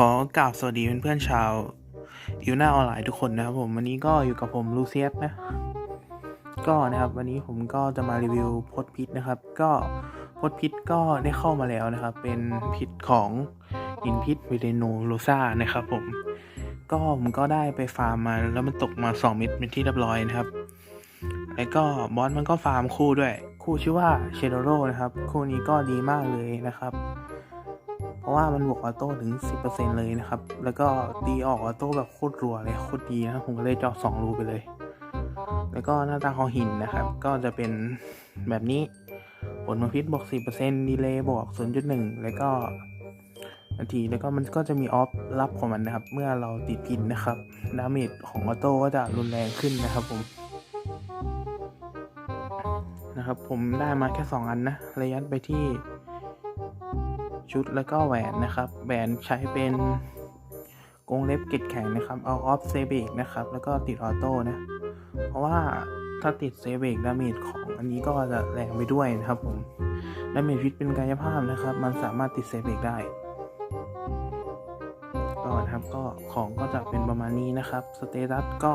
ขอกล่าวสวัสดีเพื่อนๆชาวอิวหน้าออนไลน์ทุกคนนะครับผม วันนี้ก็อยู่กับผมลูเซียสนะ ก็นะครับ วันนี้ผมก็จะมารีวิวพดพิษนะครับ ก็พดพิษก็ได้เข้ามาแล้วนะครับ เป็นพิษของหินพิษวิเดโนโรซานะครับผม ก็ผมก็ได้ไปฟาร์มมาแล้วมันตกมา 2 เม็ดเป็นที่เรียบร้อยนะครับ แล้วก็บอสมันก็ฟาร์มคู่ด้วย คู่ชื่อว่าเชโดโรนะครับ คู่นี้ก็ดีมากเลยนะครับ ราะว่ามันบวกออโต้ถึง 10%เลยนะครับ แล้วก็ตีออกออโต้แบบโคตรรัวเลยโคตรดีนะผมก็เลยเจาะ2รูไปเลย แล้วก็หน้าตาของหินนะครับ ก็จะเป็นแบบนี้ผลมพิษบวก4%ดีเลย์บวก 0.1 แล้วก็นาทีแล้วก็มันก็จะมีออฟรับของมันนะครับ เมื่อเราติดพินนะครับดาเมจของออโต้ก็จะรุนแรงขึ้นนะครับผมนะครับ ผมได้มาแค่ 2 อันนะระยัดไปที่ ชุดแล้วก็แหวนนะครับแหวนใช้เป็นกรงเล็บเกตแข็งนะครับเอาออฟเซเบกนะครับ แล้วก็ติดออโต้นะ เพราะว่าถ้าติดเซเบกดาเมจของอันนี้ก็จะแรงไปด้วยนะครับผมดาเมจพิษเป็นกายภาพนะครับ มันสามารถติดเซเบกได้ก็นะครับก็ของก็จะเป็นประมาณนี้นะครับสเตตัสก็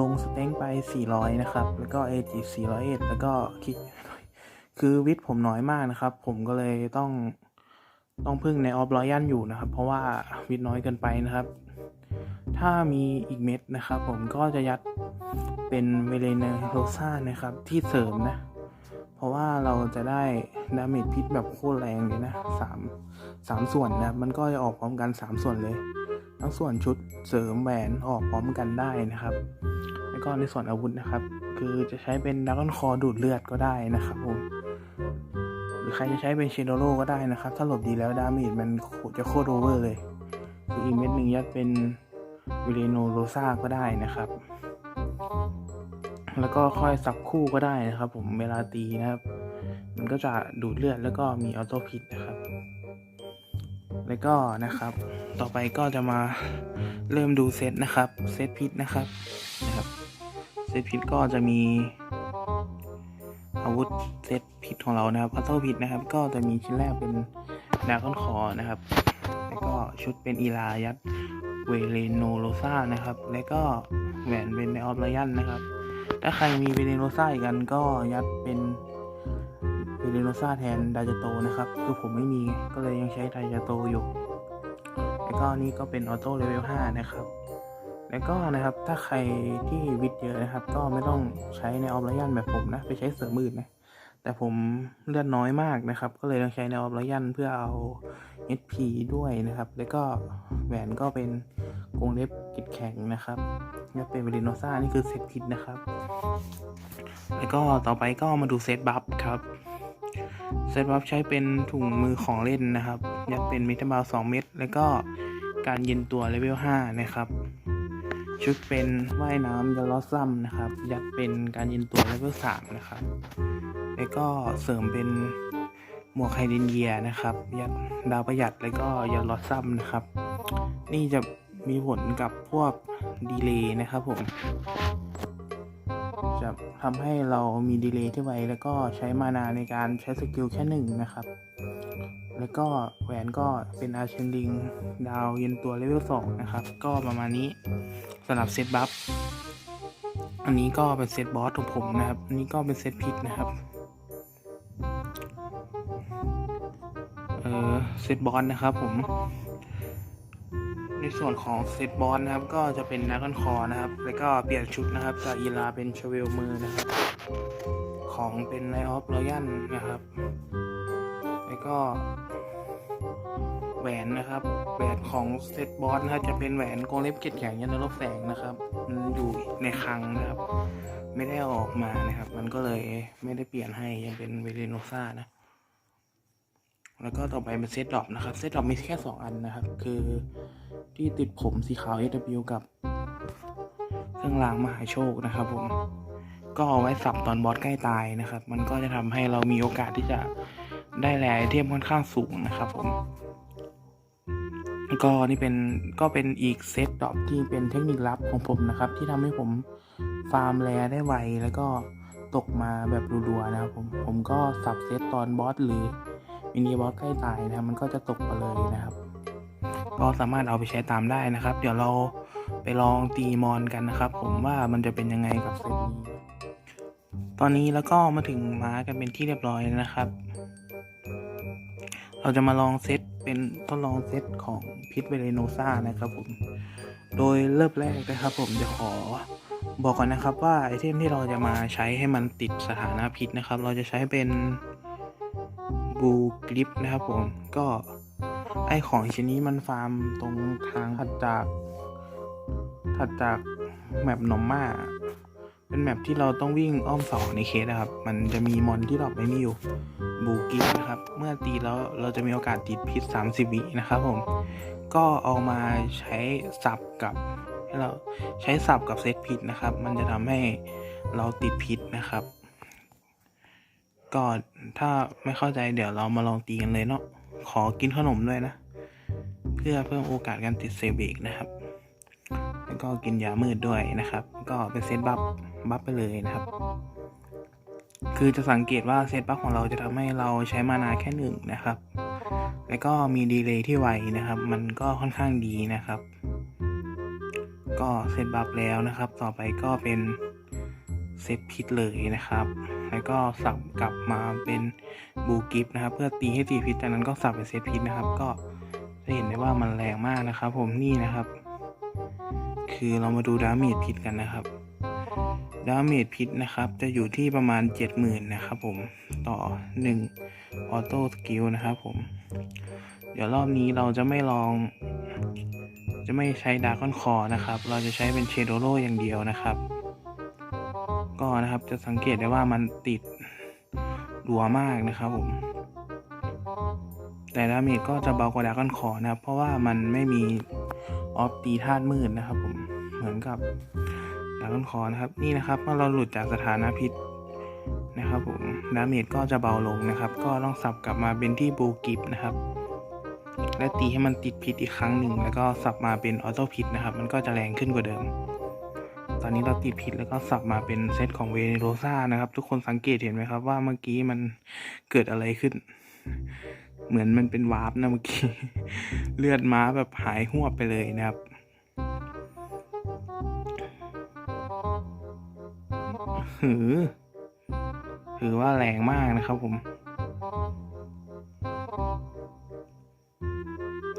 ลงสเต็งไป 400 นะครับ แล้วก็เอจิ401แล้วก็คิกคือวิทย์ผมน้อยมากนะครับ ผมก็เลยต้อง ต้องพึ่งในออฟรอยันอยู่นะครับ เพราะว่าวิทย์น้อยเกินไปนะครับ ถ้ามีอีกเม็ดนะครับ ผมก็จะยัดเป็นเวเลเนโรซ่านะครับ ที่เสริมนะ เพราะว่าเราจะได้ดาเมจพิษแบบโคตรแรงเลยนะสามสามส่วนนะมันก็จะออกพร้อมกันสามส่วนเลย ทั้งส่วนชุดเสริมแหวนออกพร้อมกันได้นะครับแล้วก็ในส่วนอาวุธนะครับ คือจะใช้เป็นดักอนคอดูดเลือดก็ได้นะครับผม รือใครจะใช้เป็นเชโดโรก็ได้นะครับ ถ้าหลบดีแล้วดาเมจมันจะโคตรโอเวอร์เลยคืออีกเม็ดหนึ่งยัดเป็นวิเลโนโรซาก็ได้นะครับ แล้วก็ค่อยสับคู่ก็ได้นะครับ ผมเวลาตีนะครับ มันก็จะดูดเลือดแล้วก็มีออโต้พิษนะครับ แล้วก็นะครับ ต่อไปก็จะมาเริ่มดูเซตนะครับ เซตพิษนะครับนะครับ เซตพิษก็จะมี วุธเซตพิษของเรานะครับออโต้พิษนะครับ ก็จะมีชิ้นแรกเป็นดาก้อนคอนะครับ แล้วก็ชุดเป็นอีลายัดเวเลโนโรซานะครับ แล้วก็แหวนเป็นในออฟไลยันนะครับ ถ้าใครมีเวเลโนซ่าอีกกันก็ยัดเป็นเวเลโนซ่าแทนดาจโตนะครับ คือผมไม่มีก็เลยยังใช้ดาจโตอยู่ แล้วก็นี่ก็เป็นออโต้เลเวล5นะครับ แล้วก็นะครับถ้าใครที่วิดเยอะนะครับ ก็ไม่ต้องใช้ในออฟไลยันแบบผมนะ ไปใช้เสริมมืดนะแต่ผมเลือดน้อยมากนะครับ ก็เลยต้องใช้ในออฟไลยันเพื่อเอา HP ด้วยนะครับ แล้วก็แหวนก็เป็นกรงเล็บกิดแข็งนะครับนี่เป็นเวลิโนซ่านี่คือเซตพิษนะครับ แล้วก็ต่อไปก็มาดูเซตบัฟครับเซตบัฟใช้เป็นถุงมือของเล่นนะครับยัดเป็นเมทัลบาล2เม็ดแล้วก็การเย็นตัวเลเวล5นะครับ ชุดเป็นว่ายน้ำยาลอซัมนะครับ ยัดเป็นการย็นตัวเลเวล3นะครับ แล้วก็เสริมเป็นหมวกไฮเดนเยียนะครับ ยัดดาวประหยัดแล้วก็ยาลอซัมนะครับ นี่จะมีผลกับพวกดีเลย์นะครับผม จะทำให้เรามีดีเลย์ที่ไวแล้วก็ใช้มานาในการใช้สกิลแค่หนึ่งนะครับ แล้วก็แหวนก็เป็นอาเชนลิง ดาวเย็นตัวเลเวลสองนะครับ ก็ประมาณนี้สำหรับเซตบัฟ อันนี้ก็เป็นเซตบอสของผมนะครับ อันนี้ก็เป็นเซตพิษนะครับ เออเซตบอสนะครับผม ในส่วนของเซตบอสนะครับ ก็จะเป็นนักอนคอนะครับ แล้วก็เปลี่ยนชุดนะครับ จากอีลาเป็นชเวลมือนะครับ ของเป็นไนออฟรอยันนะครับ ก็แหวนนะครับแหวนของเซตบอสนะครับจะเป็นแหวนกรงเล็บเกล็ดแข็งยันลบแสงนะครับมันอยู่ในคลังนะครับ ไม่ได้ออกมานะครับ มันก็เลยไม่ได้เปลี่ยนให้ยังเป็นเวเรโนซ่านะ แล้วก็ต่อไปเป็นเซตดอปนะครับเซตดอปมีแค่ 2 อันนะครับ คือที่ติดผมสีขาว SW กับเครื่องรางมหาโชคนะครับผมก็เอาไว้สับตอนบอสใกล้ตายนะครับ มันก็จะทำให้เรามีโอกาสที่จะ ได้แร่ไอเทมค่อนข้างสูงนะครับผม ก็นี่เป็นก็เป็นอีกเซตดรอปที่เป็นเทคนิคลับของผมนะครับ ที่ทำให้ผมฟาร์มแร่ได้ไวแล้วก็ตกมาแบบรัวๆนะครับผมผมก็สับเซตตอนบอสหรือมินิบอสใกล้ตายนะมันก็จะตกมาเลยนะครับ ก็สามารถเอาไปใช้ตามได้นะครับ เดี๋ยวเราไปลองตีมอนกันนะครับ ผมว่ามันจะเป็นยังไงกับเซตนี้ ตอนนี้แล้วก็มาถึงม้ากันเป็นที่เรียบร้อยแล้วนะครับ เราจะมาลองเซตเป็นทดลองเซตของพิษเวเลโนซ่านะครับผม โดยเริ่มแรกนะครับผมจะขอบอกก่อนนะครับว่าไอเทมที่เราจะมาใช้ให้มันติดสถานะพิษนะครับ เราจะใช้เป็นบูกริปนะครับผม ก็ไอของชิ้นนี้มันฟาร์มตรงทางถัดจากถัดจากแมปหนอมมา เป็นแมปที่เราต้องวิ่งอ้อมเสองในเคสนะครับ มันจะมีมอนที่ดรอปไม่มีอยู่บูกิปนะครับ เมื่อตีแล้วเราจะมีโอกาสติดพิษ 30 วินะครับผม ก็เอามาใช้สับกับให้เราใช้สับกับเซตพิษนะครับ มันจะทำให้เราติดพิษนะครับ ก็ถ้าไม่เข้าใจเดี๋ยวเรามาลองตีกันเลยเนาะ ขอกินขนมด้วยนะ เพื่อเพิ่มโอกาสการติดเซเบกนะครับ แล้วก็กินยามืดด้วยนะครับ ก็เป็นเซตบัฟบัฟไปเลยนะครับ คือจะสังเกตว่าเซตบัฟของเราจะทำให้เราใช้มานาแค่หนึ่งนะครับ แล้วก็มีดีเลย์ที่ไวนะครับ มันก็ค่อนข้างดีนะครับ ก็เซตบัฟแล้วนะครับ ต่อไปก็เป็นเซตพิษเลยนะครับ แล้วก็สับกลับมาเป็นบูกิฟนะครับ เพื่อตีให้ตีพิษจากนั้นก็สับเป็นเซตพิษนะครับ ก็จะเห็นได้ว่ามันแรงมากนะครับ ผมนี่นะครับ คือเรามาดูดาเมจพิษกันนะครับ ดาเมจพิษนะครับ จะอยู่ที่ประมาณ 70,000 นะครับผม ต่อ 1 ออโต้สกิลนะครับผม เดี๋ยวรอบนี้เราจะไม่ลอง จะไม่ใช้ดาร์คอนคอนะครับ เราจะใช้เป็นเชโดโรอย่างเดียวนะครับ ก็นะครับจะสังเกตได้ว่ามันติดรัวมากนะครับผมแต่ดาเมจก็จะเบากว่าดาร์คอนคอนะครับ เพราะว่ามันไม่มีออฟตีธาตุมืดนะครับผม เหมือนกับดาร์คอนคอนะครับ นี่นะครับเมื่อเราหลุดจากสถานะพิษนะครับผมดาเมจก็จะเบาลงนะครับ ก็ต้องสับกลับมาเป็นที่บูกิฟนะครับ และตีให้มันติดพิษอีกครั้งหนึ่ง แล้วก็สับมาเป็นออโต้พิษนะครับ มันก็จะแรงขึ้นกว่าเดิม ตอนนี้เราติดพิษแล้วก็สับมาเป็นเซตของเวเนโรซ่านะครับ ทุกคนสังเกตเห็นไหมครับว่าเมื่อกี้มันเกิดอะไรขึ้น เหมือนมันเป็นวาร์ปนะเมื่อกี้ เลือดม้าแบบหายหัวไปเลยนะครับ หือ ถือว่าแรงมากนะครับผม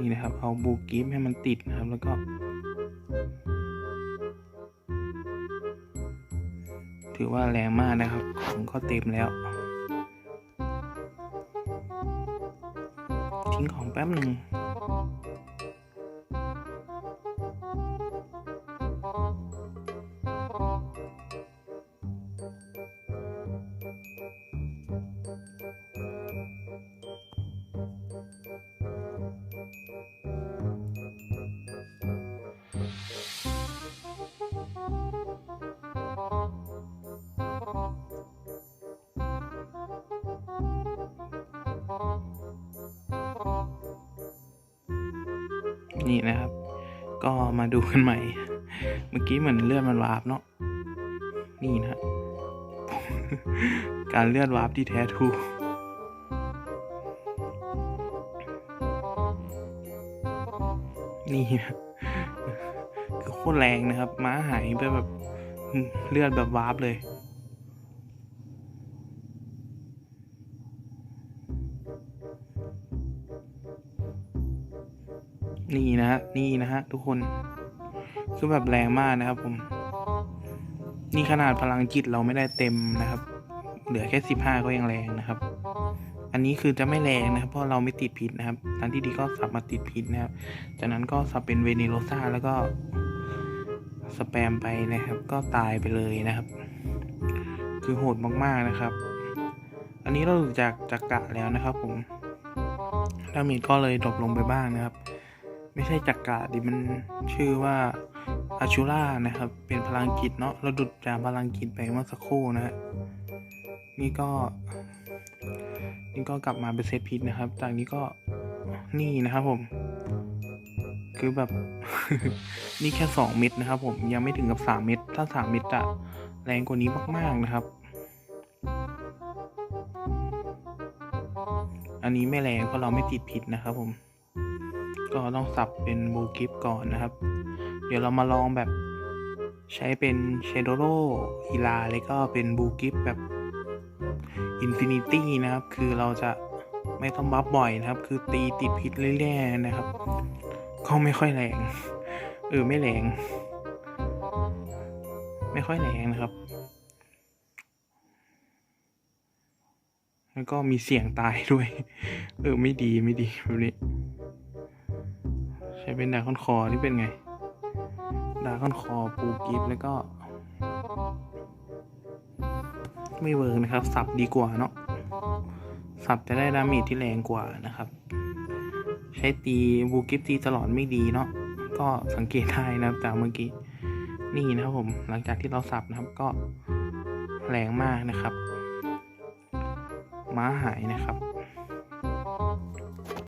นี่นะครับ เอาบูกิฟให้มันติดนะครับ แล้วก็ ถือว่าแรงมากนะครับ ของก็เต็มแล้ว ทิ้งของแป๊บหนึ่ง นี่นะครับ ก็มาดูกันใหม่ เมื่อกี้เหมือนเลื่อดมันวาร์ปเนาะนี่นะ การเลื่อดวาร์ปที่แท้ทูนี่นะคือโคตรแรงนะครับ ม้าหายไปแบบเลือดแบบวาร์ปเลย นี่นะฮะ นี่นะฮะ ทุกคน คือแบบแรงมากนะครับผม นี่ขนาดพลังจิตเราไม่ได้เต็มนะครับ เหลือแค่สิบห้าก็ยังแรงนะครับ อันนี้คือจะไม่แรงนะครับ เพราะเราไม่ติดพิษนะครับทางที่ดีก็สับมาติดพิษนะครับ จากนั้นก็สับเป็นเวเนโรซ่าแล้วก็สแปมไปนะครับ ก็ตายไปเลยนะครับ คือโหดมากๆนะครับ อันนี้เราหลุดจากจักกะแล้วนะครับผมดาเมจก็เลยดรอปลงไปบ้างนะครับ ไม่ใช่จักกะดิมันชื่อว่าอาชูล่านะครับ เป็นพลังจิตเนาะเราดุดจากพลังจิตไปเมื่อสักครู่นะฮะนี่ก็ นี่ก็กลับมาเป็นเซตพิษนะครับ จากนี้ก็นี่นะครับผม คือแบบ นี่แค่สองเม็ดนะครับ ผมยังไม่ถึงกับสามเม็ดถ้าสามเม็ดจะแรงกว่านี้มาก ๆนะครับ อันนี้ไม่แรงเพราะเราไม่ติดพิษนะครับผม ก็ต้องสับเป็นบูกิฟก่อนนะครับ เดี๋ยวเรามาลองแบบใช้เป็นเชโดโรอีลาแล้วก็เป็นบูกิฟแบบอินฟินิตี้นะครับ คือเราจะไม่ต้องบัฟบ่อยนะครับ คือตีติดพิษเรื่อยๆนะครับ ก็ไม่ค่อยแรง เออ ไม่แรง ไม่ค่อยแรงนะครับ แล้วก็มีเสียงตายด้วย เออ ไม่ดีไม่ดีแบบนี้ ใช้เป็นดาคอนคอนี่เป็นไง ดาคอนคอปูกิฟแล้วก็ ไม่เวิร์กนะครับ สับดีกว่าเนาะ สับจะได้ดาเมจที่แรงกว่านะครับ ใช้ตีบูกิฟตีตลอดไม่ดีเนาะ ก็สังเกตได้นะครับจากเมื่อกี้ นี่นะครับผม หลังจากที่เราสับนะครับก็แรงมากนะครับ ม้าหายนะครับ